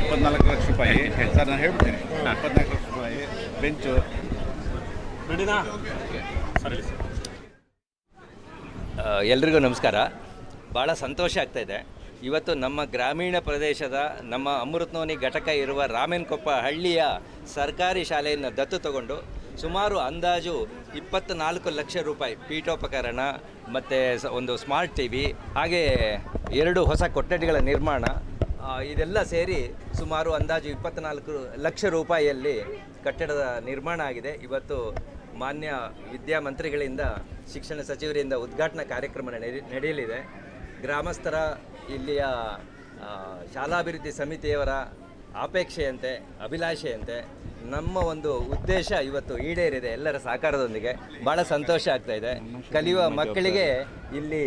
ಇಪ್ಪತ್ನಾಲ್ಕು ಲಕ್ಷ ರೂಪಾಯಿ. ಸರ್ ನಾನು ಹೇಳ್ಬಿಡ್ತೀನಿ. ಇಪ್ಪತ್ನಾಲ್ಕು ಲಕ್ಷ ರೂಪಾಯಿ ಬೆಂಚು. ಎಲ್ರಿಗೂ ನಮಸ್ಕಾರ. ಭಾಳ ಸಂತೋಷ ಆಗ್ತಾ ಇದೆ. ಇವತ್ತು ನಮ್ಮ ಗ್ರಾಮೀಣ ಪ್ರದೇಶದ ನಮ್ಮ ಅಮೃತನೋನಿ ಘಟಕ ಇರುವ ರಾಮೇನ್ಕೊಪ್ಪ ಹಳ್ಳಿಯ ಸರ್ಕಾರಿ ಶಾಲೆಯನ್ನು ದತ್ತು ತಗೊಂಡು ಸುಮಾರು ಅಂದಾಜು ಇಪ್ಪತ್ತ್ನಾಲ್ಕು ಲಕ್ಷ ರೂಪಾಯಿ ಪೀಠೋಪಕರಣ ಮತ್ತು ಒಂದು ಸ್ಮಾರ್ಟ್ ಟಿ ವಿ, ಹಾಗೆ ಎರಡು ಹೊಸ ಕೊಠಡಿಗಳ ನಿರ್ಮಾಣ ಇದೆಲ್ಲ ಸೇರಿ ಸುಮಾರು ಅಂದಾಜು ಇಪ್ಪತ್ತ್ನಾಲ್ಕು ಲಕ್ಷ ರೂಪಾಯಿಯಲ್ಲಿ ಕಟ್ಟಡದ ನಿರ್ಮಾಣ ಆಗಿದೆ. ಇವತ್ತು ಮಾನ್ಯ ವಿದ್ಯಾಮಂತ್ರಿಗಳಿಂದ ಶಿಕ್ಷಣ ಸಚಿವರಿಂದ ಉದ್ಘಾಟನಾ ಕಾರ್ಯಕ್ರಮ ನಡೆ- ನಡೆಯಲಿದೆ. ಗ್ರಾಮಸ್ಥರ ಇಲ್ಲಿಯ ಶಾಲಾಭಿವೃದ್ಧಿ ಸಮಿತಿಯವರ ಅಪೇಕ್ಷೆಯಂತೆ, ಅಭಿಲಾಷೆಯಂತೆ ನಮ್ಮ ಒಂದು ಉದ್ದೇಶ ಇವತ್ತು ಈಡೇರಿದೆ ಎಲ್ಲರ ಸಹಕಾರದೊಂದಿಗೆ. ಭಾಳ ಸಂತೋಷ ಆಗ್ತಾ ಇದೆ. ಕಲಿಯುವ ಮಕ್ಕಳಿಗೆ ಇಲ್ಲಿ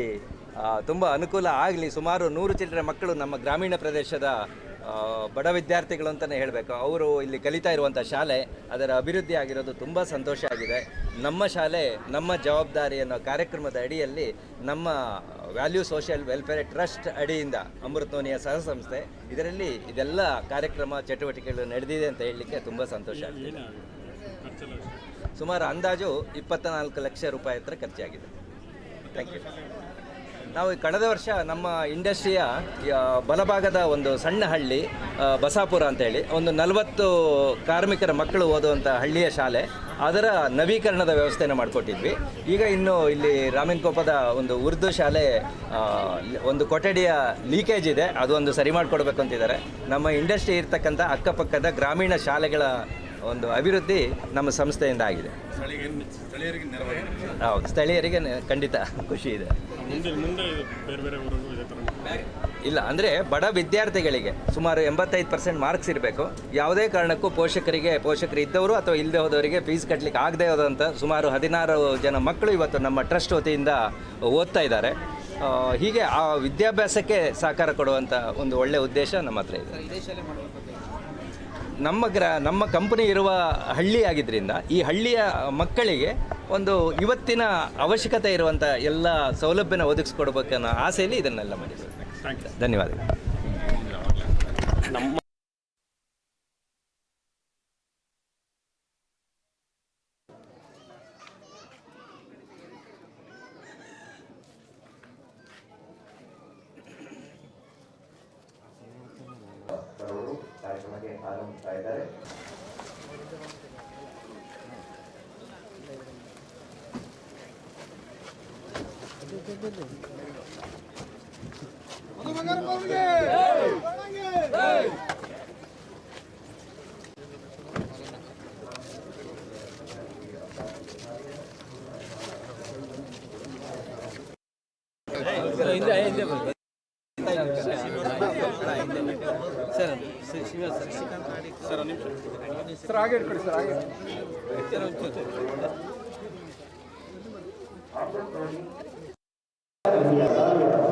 ತುಂಬ ಅನುಕೂಲ ಆಗಲಿ. ಸುಮಾರು ನೂರು ಚಿಲ್ಲರೆ ಮಕ್ಕಳು ನಮ್ಮ ಗ್ರಾಮೀಣ ಪ್ರದೇಶದ ಬಡ ವಿದ್ಯಾರ್ಥಿಗಳು ಅಂತಲೇ ಹೇಳಬೇಕು. ಅವರು ಇಲ್ಲಿ ಕಲಿತಾ ಇರುವಂಥ ಶಾಲೆ ಅದರ ಅಭಿವೃದ್ಧಿ ಆಗಿರೋದು ತುಂಬ ಸಂತೋಷ ಆಗಿದೆ. ನಮ್ಮ ಶಾಲೆ, ನಮ್ಮ ಜವಾಬ್ದಾರಿ ಅನ್ನೋ ಕಾರ್ಯಕ್ರಮದ ಅಡಿಯಲ್ಲಿ ನಮ್ಮ ವ್ಯಾಲ್ಯೂ ಸೋಷಿಯಲ್ ವೆಲ್ಫೇರ್ ಟ್ರಸ್ಟ್ ಅಡಿಯಿಂದ ಅಮೃತೋನಿಯ ಸಹಸಂಸ್ಥೆ, ಇದರಲ್ಲಿ ಇದೆಲ್ಲ ಕಾರ್ಯಕ್ರಮ ಚಟುವಟಿಕೆಗಳು ನಡೆದಿದೆ ಅಂತ ಹೇಳಲಿಕ್ಕೆ ತುಂಬ ಸಂತೋಷ ಆಗ್ತಿದೆ. ಸುಮಾರು ಅಂದಾಜು ಇಪ್ಪತ್ತ ನಾಲ್ಕು ಲಕ್ಷ ರೂಪಾಯಿ ಹತ್ರ ಖರ್ಚಾಗಿದೆ. ಥ್ಯಾಂಕ್ ಯು ನಾವು ಈ ಕಳೆದ ವರ್ಷ ನಮ್ಮ ಇಂಡಸ್ಟ್ರಿಯ ಬಲಭಾಗದ ಒಂದು ಸಣ್ಣ ಹಳ್ಳಿ ಬಸಾಪುರ ಅಂತೇಳಿ ಒಂದು ನಲವತ್ತು ಕಾರ್ಮಿಕರ ಮಕ್ಕಳು ಓದುವಂಥ ಹಳ್ಳಿಯ ಶಾಲೆ. ಅದರ ನವೀಕರಣದ ವ್ಯವಸ್ಥೆಯನ್ನು ಮಾಡಿಕೊಟ್ಟಿದ್ವಿ. ಈಗ ಇನ್ನು ಇಲ್ಲಿ ರಾಮನ್ಕೊಪ್ಪದ ಒಂದು ಉರ್ದು ಶಾಲೆ ಒಂದು ಕೊಠಡಿಯ ಲೀಕೇಜ್ ಇದೆ. ಅದು ಒಂದು ಸರಿ ಮಾಡಿಕೊಡ್ಬೇಕು ಅಂತಿದ್ದಾರೆ. ನಮ್ಮ ಇಂಡಸ್ಟ್ರಿ ಇರ್ತಕ್ಕಂಥ ಅಕ್ಕಪಕ್ಕದ ಗ್ರಾಮೀಣ ಶಾಲೆಗಳ ಒಂದು ಅಭಿವೃದ್ಧಿ ನಮ್ಮ ಸಂಸ್ಥೆಯಿಂದ ಆಗಿದೆ. ಹೌದು ಸ್ಥಳೀಯರಿಗೆ ಖಂಡಿತ ಖುಷಿ ಇದೆ. ಇಲ್ಲ, ಅಂದರೆ ಬಡ ವಿದ್ಯಾರ್ಥಿಗಳಿಗೆ ಸುಮಾರು ಎಂಬತ್ತೈದು ಪರ್ಸೆಂಟ್ ಮಾರ್ಕ್ಸ್ ಇರಬೇಕು. ಯಾವುದೇ ಕಾರಣಕ್ಕೂ ಪೋಷಕರಿಗೆ, ಪೋಷಕರು ಇದ್ದವರು ಅಥವಾ ಇಲ್ಲದೆ ಹೋದವರಿಗೆ ಫೀಸ್ ಕಟ್ಟಲಿಕ್ಕೆ ಆಗದೆ ಹೋದಂಥ ಸುಮಾರು ಹದಿನಾರು ಜನ ಮಕ್ಕಳು ಇವತ್ತು ನಮ್ಮ ಟ್ರಸ್ಟ್ ವತಿಯಿಂದ ಓದ್ತಾ ಇದ್ದಾರೆ. ಹೀಗೆ ಆ ವಿದ್ಯಾಭ್ಯಾಸಕ್ಕೆ ಸಹಕಾರ ಕೊಡುವಂಥ ಒಂದು ಒಳ್ಳೆಯ ಉದ್ದೇಶ ನಮ್ಮ ಹತ್ರ ಇದೆ. ನಮ್ಮ ಗ್ರ, ನಮ್ಮ ಕಂಪನಿ ಇರುವ ಹಳ್ಳಿಯಾಗಿದ್ದರಿಂದ ಈ ಹಳ್ಳಿಯ ಮಕ್ಕಳಿಗೆ ಒಂದು ಇವತ್ತಿನ ಅವಶ್ಯಕತೆ ಇರುವಂಥ ಎಲ್ಲ ಸೌಲಭ್ಯನ ಒದಗಿಸ್ಕೊಡ್ಬೇಕನ್ನೋ ಆಸೆಯಲ್ಲಿ ಇದನ್ನೆಲ್ಲ ಮಾಡಿದ್ದೀವಿ. ಧನ್ಯವಾದ ಧನ್ಯವಾದಗಳು. ನಮ್ಮ ಕಾರ್ಯಕ್ರಮಕ್ಕೆ ಆಗಮಿಸ್ತಾ ಇದ್ದಾರೆ ಸರ್ ಹಾಗೆ ಇಟ್ಕೊಳ್ಳಿ ಸರ್ ಹಾಗೆ kegiatan yang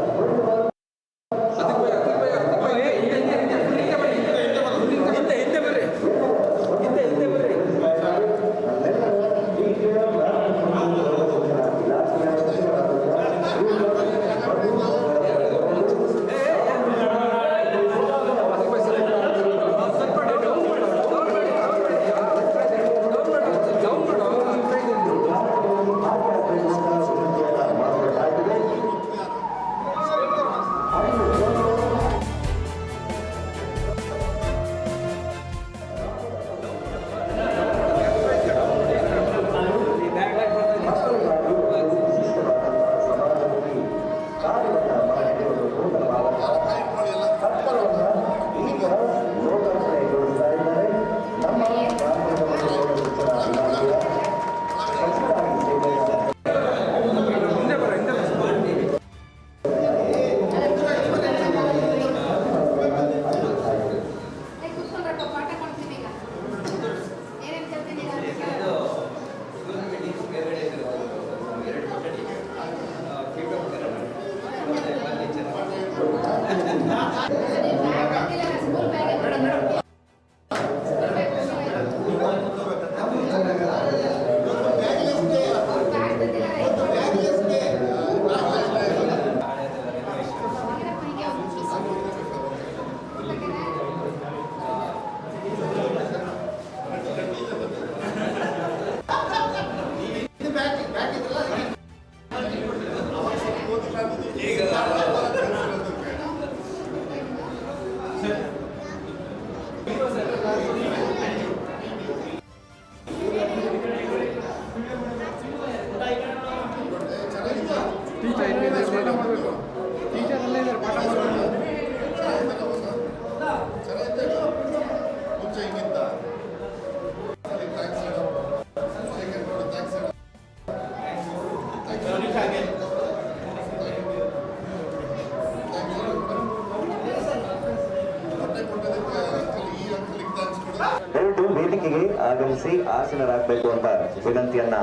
ಆಗಮಿಸಿ ಆಸನರಾಗಬೇಕು ಅಂತ ವಿನಂತಿಯನ್ನ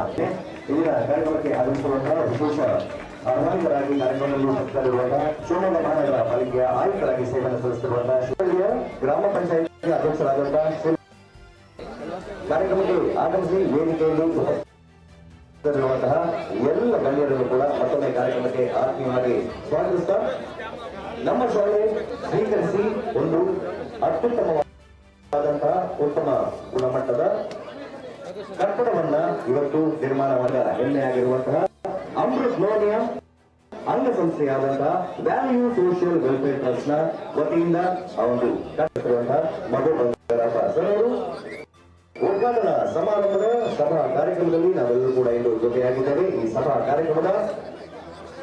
ಇಲ್ಲಿ ಕಾರ್ಯಕ್ರಮಕ್ಕೆ ಆಗಮಿಸುವಂತಹ ವಿಶೇಷ ಆಹ್ವಾನಿತರಾಗಿ ಕಾರ್ಯಕ್ರಮದಲ್ಲಿ ಉಪಸ್ಥಿತರಿರುವಂತಹ ಶಿವಮೊಗ್ಗ ಮಹಾನಗರ ಪಾಲಿಕೆಯ ಆಯುಕ್ತರಾಗಿ ಸೇವೆಯನ್ನು ಸಲ್ಲಿಸುತ್ತಿರುವಂತಹ ಶಿವಳ್ಳಿಯ ಗ್ರಾಮ ಪಂಚಾಯಿತಿ ಅಧ್ಯಕ್ಷರಾದಂತಹ ಕಾರ್ಯಕ್ರಮಕ್ಕೆ ಆಗಮಿಸಿ ವೇದಿಕೆಯಲ್ಲಿ ಉಪಸ್ಥಿತರಿರುವಂತಹ ಎಲ್ಲ ಗಣ್ಯರನ್ನು ಕೂಡ ಮತ್ತೊಮ್ಮೆ ಕಾರ್ಯಕ್ರಮಕ್ಕೆ ಆತ್ಮೀಯವಾಗಿ ಸ್ವಾಗತಿಸ್ತಾ ನಮ್ಮ ಶಾಲೆ ಸ್ವೀಕರಿಸಿ ಒಂದು ಅತ್ಯುತ್ತಮವಾದಂತಹ ಉತ್ತಮ ಗುಣಮಟ್ಟದ ಕಟ್ಟಡವನ್ನ ಇವತ್ತು ನಿರ್ಮಾಣ ಮಾಡಿದ ಹೆಮ್ಮೆಯಾಗಿರುವಂತಹ ಅಮೃತ್ ಮೋನಿಯಂ ಅಂಗಸಂಸ್ಥೆಯಾದಂತಹ ವ್ಯಾಲ್ಯೂ ಸೋಷಿಯಲ್ ವೆಲ್ಫೇರ್ ಟ್ರಸ್ಟ್ನ ವತಿಯಿಂದ ಆ ಒಂದು ಸರ್ ಉದ್ಘಾಟನಾ ಸಮಾರಂಭದ ಸಭಾ ಕಾರ್ಯಕ್ರಮದಲ್ಲಿ ನಾವೆಲ್ಲರೂ ಕೂಡ ಇಂದು ಜೊತೆಯಾಗಿದ್ದೇವೆ. ಈ ಸಭಾ ಕಾರ್ಯಕ್ರಮದ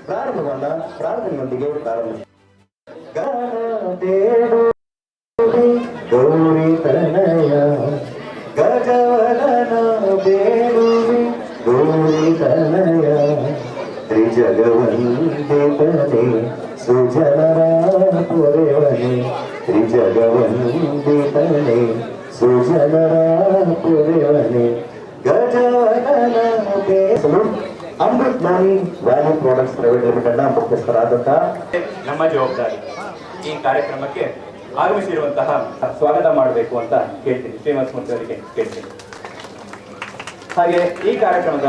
ಪ್ರಾರಂಭವನ್ನ ಪ್ರಾರ್ಥನೆಯೊಂದಿಗೆ ಪ್ರಾರಂಭಿಸಿ. ಗೌರಿ ತನಯ ಗೌರಿ ತನಯ ತ್ರಿಜಗವಂದಿತನೆ ಸುಜನರ ಪೊರೆವನೆ ತ್ರಿಜಗವಂದಿತನೆ ಸುಜನರ ಪೊರೆವನೆ ಗಜವದನ ಬೇರು Amrit Noni value products private ಲಿಮಿಟೆಡ್ನ ಮುಖ್ಯಸ್ಥರಾದಂತಹ ನಮ್ಮ ಜವಾಬ್ದಾರಿ. ಈ ಕಾರ್ಯಕ್ರಮಕ್ಕೆ ಆಗಮಿಸಿರುವಂತಹ ಸ್ವಾಗತ ಮಾಡಬೇಕು ಅಂತ ಕೇಳ್ತೀನಿ. ಶ್ರೀಮಂತ ಅವರಿಗೆ ಕೇಳ್ತೀನಿ. ಹಾಗೆ ಈ ಕಾರ್ಯಕ್ರಮದ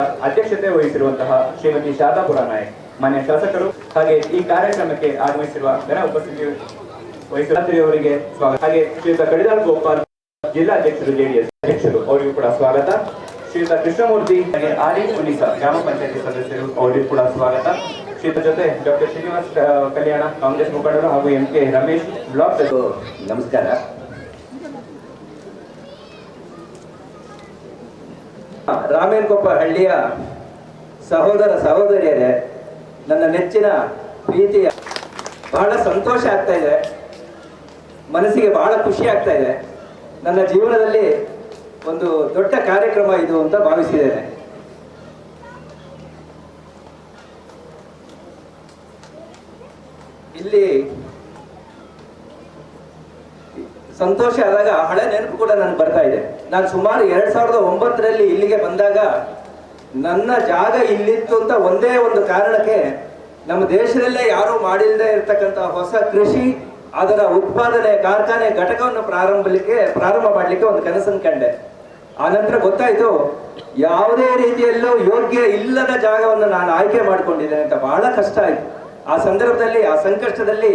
ಅಧ್ಯಕ್ಷತೆ ವಹಿಸಿರುವಂತಹ ಶ್ರೀಮತಿ ಶಾರದಾಪುರ ನಾಯಕ್, ಮಾನ್ಯ ಶಾಸಕರು ಹಾಗೆ ಈ ಕಾರ್ಯಕ್ರಮಕ್ಕೆ ಆಗಮಿಸಿರುವ ಘನ ಉಪಸ್ಥಿತಿ ವಹಿಸಿರುವವರಿಗೆ ಸ್ವಾಗತ. ಹಾಗೆ ಶ್ರೀಯುತ ಕಡಿದಾಳ್ ಗೋಪಾಲ್ ಜಿಲ್ಲಾಧ್ಯಕ್ಷರು, ಜೆಡಿಎಸ್ ಅಧ್ಯಕ್ಷರು, ಅವರಿಗೂ ಕೂಡ ಸ್ವಾಗತ. ಶ್ರೀಯುತ ಕೃಷ್ಣಮೂರ್ತಿ ಹಾಗೆ ಆರಿ ಉನಿಸಾ ಗ್ರಾಮ ಪಂಚಾಯತಿ ಸದಸ್ಯರು, ಅವರಿಗೂ ಕೂಡ ಸ್ವಾಗತ. ಶ್ರೀಯುತ ಜೊತೆ ಡಾಕ್ಟರ್ ಶ್ರೀನಿವಾಸ್ ಕಲ್ಯಾಣ, ಕಾಂಗ್ರೆಸ್ ಮುಖಂಡರು ಹಾಗೂ ಎಂ ರಮೇಶ್ ಬ್ಲಾಕ್. ನಮಸ್ಕಾರ. ರಾಮೇನಕೊಪ್ಪ ಹಳ್ಳಿಯ ಸಹೋದರ ಸಹೋದರಿಯರೇ, ನನ್ನ ನೆಚ್ಚಿನ ಪ್ರೀತಿಯ ಬಹಳ ಸಂತೋಷ ಆಗ್ತಾ ಇದೆ. ಮನಸ್ಸಿಗೆ ಬಹಳ ಖುಷಿ ಆಗ್ತಾ ಇದೆ. ನನ್ನ ಜೀವನದಲ್ಲಿ ಒಂದು ದೊಡ್ಡ ಕಾರ್ಯಕ್ರಮ ಇದು ಅಂತ ಭಾವಿಸಿದ್ದೇನೆ. ಇಲ್ಲಿ ಸಂತೋಷ ಆದಾಗ ಹಳೆ ನೆನಪು ಕೂಡ ನನಗೆ ಬರ್ತಾ ಇದೆ. ನಾನು ಸುಮಾರು ಎರಡ್ ಸಾವಿರದ ಒಂಬತ್ತರಲ್ಲಿ ಇಲ್ಲಿಗೆ ಬಂದಾಗ ನನ್ನ ಜಾಗ ಇಲ್ಲಿತ್ತು ಅಂತ ಒಂದೇ ಒಂದು ಕಾರಣಕ್ಕೆ ನಮ್ಮ ದೇಶದಲ್ಲೇ ಯಾರೂ ಮಾಡಿಲ್ಲದೆ ಇರತಕ್ಕಂಥ ಹೊಸ ಕೃಷಿ, ಅದರ ಉತ್ಪಾದನೆ, ಕಾರ್ಖಾನೆ ಘಟಕವನ್ನು ಪ್ರಾರಂಭಲಿಕ್ಕೆ, ಪ್ರಾರಂಭ ಮಾಡಲಿಕ್ಕೆ ಒಂದು ಕನಸನ್ನು ಕಂಡೆ. ಆ ನಂತರ ಗೊತ್ತಾಯ್ತು, ಯಾವುದೇ ರೀತಿಯಲ್ಲೂ ಯೋಗ್ಯ ಇಲ್ಲದ ಜಾಗವನ್ನು ನಾನು ಆಯ್ಕೆ ಮಾಡಿಕೊಂಡಿದ್ದೇನೆ ಅಂತ ಬಹಳ ಕಷ್ಟ ಆಯ್ತು. ಆ ಸಂದರ್ಭದಲ್ಲಿ, ಆ ಸಂಕಷ್ಟದಲ್ಲಿ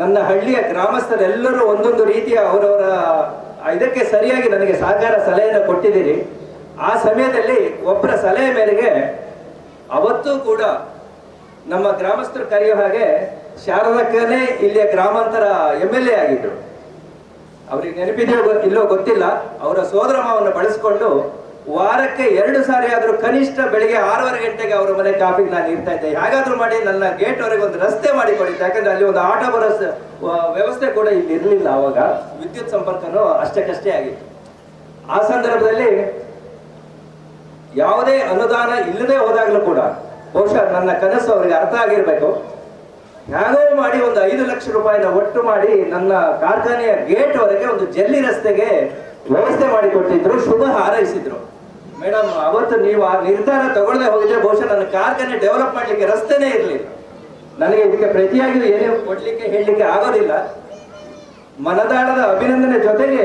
ನನ್ನ ಹಳ್ಳಿಯ ಗ್ರಾಮಸ್ಥರೆಲ್ಲರೂ ಒಂದೊಂದು ರೀತಿಯ ಅವರವರ ಇದಕ್ಕೆ ಸರಿಯಾಗಿ ನನಗೆ ಸಹಕಾರ ಸಲಹೆಯನ್ನು ಕೊಟ್ಟಿದ್ದೀರಿ. ಆ ಸಮಯದಲ್ಲಿ ಒಬ್ಬರ ಸಲಹೆ ಮೇರೆಗೆ ಅವತ್ತೂ ಕೂಡ ನಮ್ಮ ಗ್ರಾಮಸ್ಥರು ಕರೆಯೋ ಹಾಗೆ ಶಾರದಕ್ಕನೇ ಇಲ್ಲಿಯ ಗ್ರಾಮಾಂತರ ಎಂ ಎಲ್ ಎ ಆಗಿದ್ರು. ಅವ್ರಿಗೆ ನೆನಪಿದೆಯೋ ಇಲ್ಲೋ ಗೊತ್ತಿಲ್ಲ. ಅವರ ಸೋದರ ಮಾವನ್ನು ಬಳಸಿಕೊಂಡು ವಾರಕ್ಕೆ ಎರಡು ಸಾರಿ ಆದರೂ ಕನಿಷ್ಠ ಬೆಳಿಗ್ಗೆ ಆರೂವರೆ ಗಂಟೆಗೆ ಅವರ ಮನೆ ಕಾಫಿಗೆ ನಾನು ಇರ್ತಾ ಇದ್ದೆ. ಹಾಗಾದ್ರೂ ಮಾಡಿ ನನ್ನ ಗೇಟ್ ವರೆಗೆ ಒಂದು ರಸ್ತೆ ಮಾಡಿ ಕೊಡಿದ್ದೆ ಯಾಕಂದ್ರೆ ಅಲ್ಲಿ ಒಂದು ಆಟೋ ಬರೋ ವ್ಯವಸ್ಥೆ ಕೂಡ ಇಲ್ಲಿ ಇರಲಿಲ್ಲ ಅವಾಗ. ವಿದ್ಯುತ್ ಸಂಪರ್ಕನೂ ಅಷ್ಟಕ್ಕಷ್ಟೇ ಆಗಿತ್ತು. ಆ ಸಂದರ್ಭದಲ್ಲಿ ಯಾವುದೇ ಅನುದಾನ ಇಲ್ಲದೆ ಹೋದಾಗಲೂ ಕೂಡ ಬಹುಶಃ ನನ್ನ ಕನಸು ಅವರಿಗೆ ಅರ್ಥ ಆಗಿರಬೇಕು. ಹೇಗೋ ಮಾಡಿ ಒಂದು ಐದು ಲಕ್ಷ ರೂಪಾಯಿನ ಒಟ್ಟು ಮಾಡಿ ನನ್ನ ಕಾರ್ಖಾನೆಯ ಗೇಟ್ ವರೆಗೆ ಒಂದು ಜಲ್ಲಿ ರಸ್ತೆಗೆ ವ್ಯವಸ್ಥೆ ಮಾಡಿ ಕೊಟ್ಟಿದ್ರು ಶುಭ ಹಾರೈಸಿದ್ರು. ಮೇಡಮ್ ಅವತ್ತು ನೀವು ಆ ನಿರ್ಧಾರ ತಗೊಳ್ಳದೆ ಹೋಗಿದ್ರೆ ಬಹುಶಃ ನನ್ನ ಕಾರ್ಖಾನೆ ಡೆವಲಪ್ ಮಾಡ್ಲಿಕ್ಕೆ ರಸ್ತೆನೇ ಇರಲಿಲ್ಲ. ನನಗೆ ಇದಕ್ಕೆ ಪ್ರತಿಯಾಗಿ ಏನೇ ಕೊಡ್ಲಿಕ್ಕೆ ಹೇಳಲಿಕ್ಕೆ ಆಗೋದಿಲ್ಲ. ಮನದಾಳದ ಅಭಿನಂದನೆ ಜೊತೆಗೆ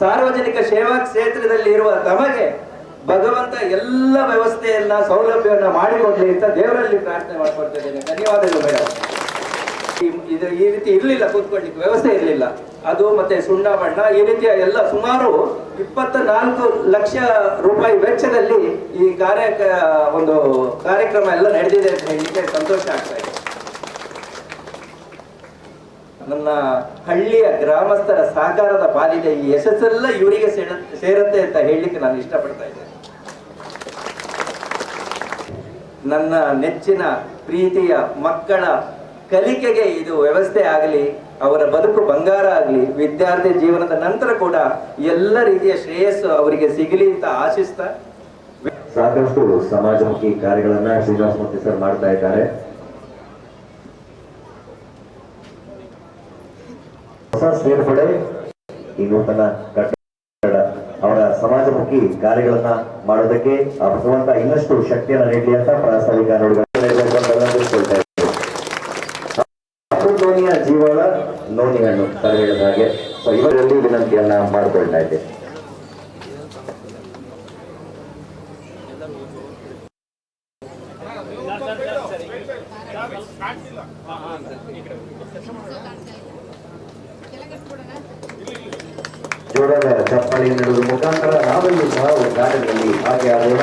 ಸಾರ್ವಜನಿಕ ಸೇವಾ ಕ್ಷೇತ್ರದಲ್ಲಿ ಇರುವ ತಮಗೆ ಭಗವಂತ ಎಲ್ಲ ವ್ಯವಸ್ಥೆಯನ್ನ, ಸೌಲಭ್ಯವನ್ನ ಮಾಡಿಕೊಡ್ಲಿ ಅಂತ ದೇವರಲ್ಲಿ ಪ್ರಾರ್ಥನೆ ಮಾಡ್ಕೊಳ್ತಿದ್ದೇನೆ ಧನ್ಯವಾದಗಳು ಮೇಡಮ್ ಇದು ಈ ರೀತಿ ಇರಲಿಲ್ಲ, ಕೂತ್ಕೊಳ್ಳಿಕ್ಕೆ ವ್ಯವಸ್ಥೆ ಇರಲಿಲ್ಲ. ಅದು ಮತ್ತೆ ಸುಣ್ಣ ಬಣ್ಣ, ಈ ರೀತಿಯ ಎಲ್ಲ ಸುಮಾರು ಇಪ್ಪತ್ತ ನಾಲ್ಕು ಲಕ್ಷ ರೂಪಾಯಿ ವೆಚ್ಚದಲ್ಲಿ ಈ ಕಾರ್ಯ, ಒಂದು ಕಾರ್ಯಕ್ರಮ ಎಲ್ಲ ನಡೆದಿದೆ ಅಂತ ಹೇಳಲಿಕ್ಕೆ ಸಂತೋಷ ಆಗ್ತಾ ಇದೆ. ನನ್ನ ಹಳ್ಳಿಯ ಗ್ರಾಮಸ್ಥರ ಸಹಕಾರದ ಪಾಲಿದೆ. ಈ ಯಶಸ್ಸೆಲ್ಲ ಇವರಿಗೆ ಸೇರ, ಸೇರುತ್ತೆ ಅಂತ ಹೇಳಲಿಕ್ಕೆ ನಾನು ಇಷ್ಟಪಡ್ತಾ ಇದ್ದೇನೆ. ನನ್ನ ನೆಚ್ಚಿನ ಪ್ರೀತಿಯ ಮಕ್ಕಳ ಕಲಿಕೆಗೆ ಇದು ವ್ಯವಸ್ಥೆ ಆಗಲಿ, ಅವರ ಬದುಕು ಬಂಗಾರ ಆಗಲಿ, ವಿದ್ಯಾರ್ಥಿ ಜೀವನದ ನಂತರ ಕೂಡ ಎಲ್ಲ ರೀತಿಯ ಶ್ರೇಯಸ್ಸು ಅವರಿಗೆ ಸಿಗಲಿ ಅಂತ ಆಶಿಸ್ತಾ ಸಾಕಷ್ಟು ಸಮಾಜಮುಖಿ ಕಾರ್ಯಗಳನ್ನ ಶ್ರೀನಿವಾಸ ಮೂರ್ತಿ ಸರ್ ಮಾಡ್ತಾ ಇದ್ದಾರೆ. ಹೊಸ ಸೇರ್ಪಡೆ, ಈ ನೂತನ ಕಟ್ಟಡ, ಅವರ ಸಮಾಜಮುಖಿ ಕಾರ್ಯಗಳನ್ನ ಮಾಡೋದಕ್ಕೆ ಭಗವಂತ ಇನ್ನಷ್ಟು ಶಕ್ತಿಯನ್ನ ನೀಡಲಿ ಅಂತ ಪ್ರಾಸ್ತಾವಿಕ ನೋನಿಯ ಜೀವನ ನೋನಿಯನ್ನು ಹೇಳಿದ ಹಾಗೆ. ಸೊ ಇವರಲ್ಲಿ ವಿನಂತಿಯನ್ನ ಮಾಡಿಕೊಳ್ತಾ ಇದ್ದೆ. ಜೋರಾದ ಚಪ್ಪಾಳಿ ನೀಡುವ ಮುಖಾಂತರ ನಾವೆಲ್ಲೂ ಸಹ ಒಂದು ಕಾರ್ಯದಲ್ಲಿ ಆಗೋಣ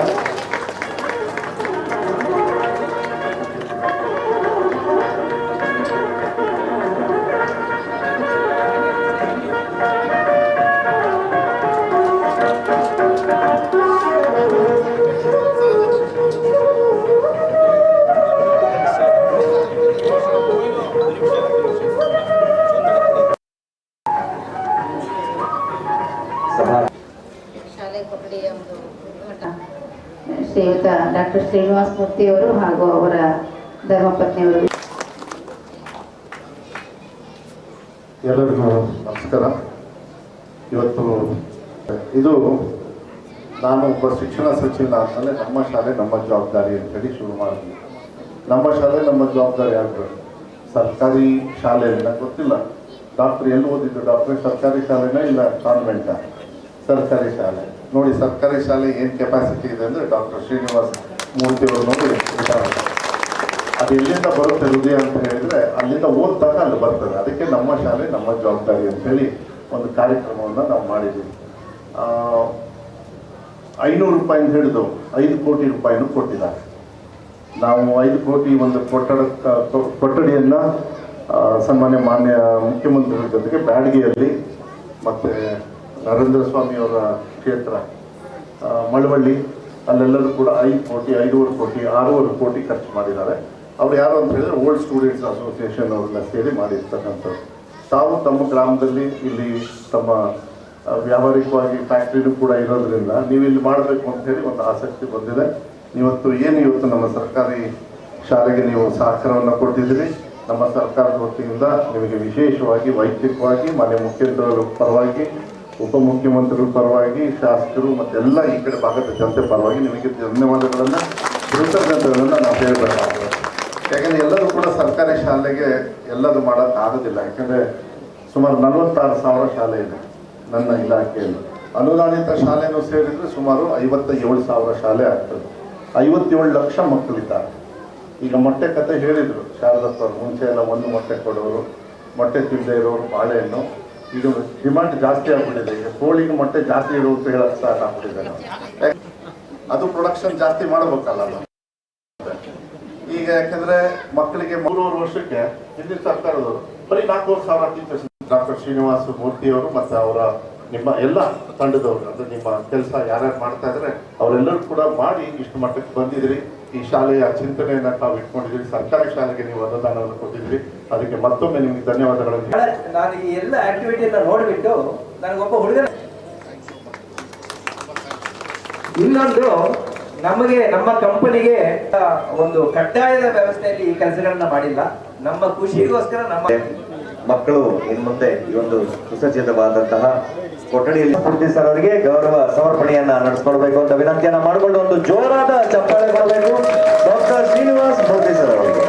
ಶ್ರೀಯುತ ಡಾಕ್ಟರ್ ಶ್ರೀನಿವಾಸ ಮೂರ್ತಿಯವರು ಹಾಗೂ ಅವರ ಧರ್ಮಪತ್ನಿಯವರು. ಎಲ್ಲರಿಗೂ ನಮಸ್ಕಾರ. ಇವತ್ತು ಇದು ನಾನು ಒಬ್ಬ ಶಿಕ್ಷಣ ಸಚಿವ ಆದಮೇಲೆ ನಮ್ಮ ಶಾಲೆ ನಮ್ಮ ಜವಾಬ್ದಾರಿ ಅಂತೇಳಿ ಶುರು ಮಾಡಿದ್ವಿ ನಮ್ಮ ಶಾಲೆ ನಮ್ಮ ಜವಾಬ್ದಾರಿ ಆಗಬೇಕು ಸರ್ಕಾರಿ ಶಾಲೆ ಅಂತ ಗೊತ್ತಿಲ್ಲ. ಡಾಕ್ಟ್ರ್ ಎಲ್ಲಿ ಓದಿದ್ದು? ಡಾಕ್ಟ್ರ್ ಸರ್ಕಾರಿ ಶಾಲೆನ ಇಲ್ಲ ಕಾನ್ವೆಂಟ ಸರ್ಕಾರಿ ಶಾಲೆ. ನೋಡಿ ಸರ್ಕಾರಿ ಶಾಲೆ ಏನು ಕೆಪಾಸಿಟಿ ಇದೆ ಅಂದರೆ ಡಾಕ್ಟರ್ ಶ್ರೀನಿವಾಸ್ ಮೂರ್ತಿಯವರು ನೋಡಿ ಅದು ಎಲ್ಲಿಂದ ಬರುತ್ತೆ ಹೃದಯ ಅಂತ ಹೇಳಿದ್ರೆ ಅಲ್ಲಿಂದ ಓದಿದಾಗ ಅಲ್ಲಿ ಬರ್ತದೆ. ಅದಕ್ಕೆ ನಮ್ಮ ಶಾಲೆ ನಮ್ಮ ಜವಾಬ್ದಾರಿ ಅಂತೇಳಿ ಒಂದು ಕಾರ್ಯಕ್ರಮವನ್ನು ನಾವು ಮಾಡಿದ್ದೀವಿ. ಐನೂರು ರೂಪಾಯಿಂದ ಹಿಡಿದು ಐದು ಕೋಟಿ ರೂಪಾಯಿನೂ ಕೊಟ್ಟಿದ್ದಾರೆ. ನಾವು ಐದು ಕೋಟಿ ಒಂದು ಕೊಟ್ಟಡ ಕೊಠಡಿಯನ್ನ ಸನ್ಮಾನ್ಯ ಮಾನ್ಯ ಮುಖ್ಯಮಂತ್ರಿಗಳ ಜೊತೆಗೆ ಬ್ಯಾಡಗಿಯಲ್ಲಿ ಮತ್ತೆ ನರೇಂದ್ರ ಸ್ವಾಮಿಯವರ ಕ್ಷೇತ್ರ ಮಳವಳ್ಳಿ, ಅಲ್ಲೆಲ್ಲರೂ ಕೂಡ ಐದು ಕೋಟಿ, ಐದೂವರೆ ಕೋಟಿ, ಆರೂವರೆ ಕೋಟಿ ಖರ್ಚು ಮಾಡಿದ್ದಾರೆ. ಅವರು ಯಾರು ಅಂತ ಹೇಳಿದ್ರೆ ಓಲ್ಡ್ ಸ್ಟೂಡೆಂಟ್ಸ್ ಅಸೋಸಿಯೇಷನ್ ಅವರೆಲ್ಲ ಸೇರಿ ಮಾಡಿರ್ತಕ್ಕಂಥದ್ದು ತಾವು ತಮ್ಮ ಗ್ರಾಮದಲ್ಲಿ ಇಲ್ಲಿ ತಮ್ಮ ವ್ಯಾವಹಾರಿಕವಾಗಿ ಫ್ಯಾಕ್ಟ್ರಿನೂ ಕೂಡ ಇರೋದ್ರಿಂದ ನೀವು ಇಲ್ಲಿ ಮಾಡಬೇಕು ಅಂತ ಹೇಳಿ ಒಂದು ಆಸಕ್ತಿ ಬಂದಿದೆ. ಇವತ್ತು ಏನು ಇವತ್ತು ನಮ್ಮ ಸರ್ಕಾರಿ ಶಾಲೆಗೆ ನೀವು ಸಹಕಾರವನ್ನು ಕೊಟ್ಟಿದ್ದೀರಿ ನಮ್ಮ ಸರ್ಕಾರದ ವತಿಯಿಂದ ನಿಮಗೆ ವಿಶೇಷವಾಗಿ, ವೈಯಕ್ತಿಕವಾಗಿ, ಮಾನ್ಯ ಮುಖ್ಯಮಂತ್ರಿಗಳ ಪರವಾಗಿ ಉಪಮುಖ್ಯಮಂತ್ರಿಗಳ ಪರವಾಗಿ, ಶಾಸಕರು ಮತ್ತೆಲ್ಲ ಈ ಕಡೆ ಭಾಗದ ಜನತೆ ಪರವಾಗಿ ನಿಮಗೆ ಧನ್ಯವಾದಗಳನ್ನು, ಕೃತಜ್ಞತೆಗಳನ್ನು ನಾವು ಹೇಳಬೇಕಾಗ್ತದೆ ಯಾಕಂದ್ರೆ ಎಲ್ಲರೂ ಕೂಡ ಸರ್ಕಾರಿ ಶಾಲೆಗೆ ಎಲ್ಲದು ಮಾಡೋಕ್ಕಾಗೋದಿಲ್ಲ ಯಾಕಂದ್ರೆ ಸುಮಾರು ನಲವತ್ತಾರು ಸಾವಿರ ಶಾಲೆ ಇದೆ ನನ್ನ ಇಲಾಖೆಯಲ್ಲಿ. ಅನುದಾನಿತ ಶಾಲೆನೂ ಸೇರಿದರೆ ಸುಮಾರು ಐವತ್ತ ಏಳು ಸಾವಿರ ಶಾಲೆ ಆಗ್ತದೆ. ಐವತ್ತೇಳು ಲಕ್ಷ ಮಕ್ಕಳಿದ್ದಾರೆ. ಈಗ ಮೊಟ್ಟೆ ಕತೆ ಹೇಳಿದ್ರು, ಶಾರದಪ್ಪ. ಮುಂಚೆ ಎಲ್ಲ ಒಂದು ಮೊಟ್ಟೆ ಕೊಡೋರು, ಮೊಟ್ಟೆ ತಿನ್ನದೇ ಇರೋರು, ಬಾಳೆಹಣ್ಣು. ಈಗ ಡಿಮಾಂಡ್ ಜಾಸ್ತಿ ಆಗ್ಬಿಟ್ಟಿದೆ. ಈಗ ಕೋಳಿಗೆ ಮೊಟ್ಟೆ ಜಾಸ್ತಿ ಇಡು ಅಂತ ಹೇಳಕ್ ಸ್ಟಾರ್ಟ್ ಆಗ್ಬಿಟ್ಟಿದೆ ಅದು ಪ್ರೊಡಕ್ಷನ್ ಜಾಸ್ತಿ ಮಾಡಬೇಕಲ್ಲ ಈಗ ಯಾಕಂದ್ರೆ ಮಕ್ಕಳಿಗೆ ಮೂರುವರೆ ವರ್ಷಕ್ಕೆ ಹಿಂದಿನ ಸರ್ಕಾರದವರು ಬರೀ ನಾಲ್ಕೂವರೆ ಸಾವಿರ ಟೀಚರ್ಸ್ ಡಾಕ್ಟರ್ ಶ್ರೀನಿವಾಸ ಮೂರ್ತಿ ಅವರು ಮತ್ತೆ ಅವರ ನಿಮ್ಮ ಎಲ್ಲ ತಂಡದವರು, ಅಂದ್ರೆ ನಿಮ್ಮ ಕೆಲಸ ಯಾರ್ಯಾರು ಮಾಡ್ತಾ ಇದ್ರೆ, ಅವರೆಲ್ಲರೂ ಕೂಡ ಮಾಡಿ ಇಷ್ಟು ಮಟ್ಟಕ್ಕೆ ಬಂದಿದ್ರಿ ಈ ಶಾಲೆಯ ಚಿಂತನೆಯನ್ನ ತಾವು ಇಟ್ಕೊಂಡಿದ್ರಿ ಸರ್ಕಾರಿ ಶಾಲೆಗೆ ನೀವು ಅನುದಾನವನ್ನು ಕೊಟ್ಟಿದ್ರಿ ಅದಕ್ಕೆ ಮತ್ತೊಮ್ಮೆ ನಿಮಗೆ ಧನ್ಯವಾದಗಳನ್ನು ಬಹಳ ನಾನು ಈ ಎಲ್ಲ ಆಕ್ಟಿವಿಟಿಯನ್ನ ನೋಡಿಬಿಟ್ಟು ನನಗೊಬ್ಬ ಹುಡುಗ ಇನ್ನೊಂದು ನಮಗೆ ನಮ್ಮ ಕಂಪನಿಗೆ ಒಂದು ಕಡ್ಡಾಯದ ವ್ಯವಸ್ಥೆಯಲ್ಲಿ ಈ ಕೆಲಸಗಳನ್ನ ಮಾಡಿಲ್ಲ. ನಮ್ಮ ಖುಷಿಗೋಸ್ಕರ ನಮ್ಮ ಮಕ್ಕಳು ಇನ್ ಮುಂದೆ ಈ ಒಂದು ಸುಸಜ್ಜಿತವಾದಂತಹ ಕೊಠಡಿಯಲ್ಲಿ ಪುಟ್ಟಿ ಸರ್ ಅವರಿಗೆ ಗೌರವ ಸಮರ್ಪಣೆಯನ್ನ ನಡೆಸ್ಕೊಳ್ಬೇಕು ಅಂತ ವಿನಂತಿಯನ್ನ ಮಾಡಿಕೊಂಡು ಒಂದು ಜೋರಾದ ಚಪ್ಪಾಳೆ ಕೊಡಬೇಕು ಡಾಕ್ಟರ್ ಶ್ರೀನಿವಾಸ್ ಮೂರ್ತಿ ಸರ್ ಅವರಿಗೆ.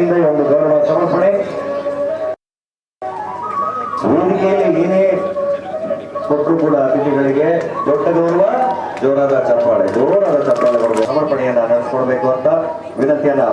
ವತಿಯಿಂದ ಒಂದು ಗೌರವ ಸಮರ್ಪಣೆ. ವೇದಿಕೆಯಲ್ಲಿ ಏನೇ ಕೊಟ್ಟರು ಕೂಡ ಅತಿಥಿಗಳಿಗೆ ದೊಡ್ಡ ಗೌರವ, ಜೋರಾದ ಚಪ್ಪಾಳೆ ಜೋರಾದ ಚಪ್ಪಾಳೆ ಸಮರ್ಪಣೆಯನ್ನ ನಡೆಸ್ಕೊಡ್ಬೇಕು ಅಂತ ವಿನಂತಿಯನ್ನ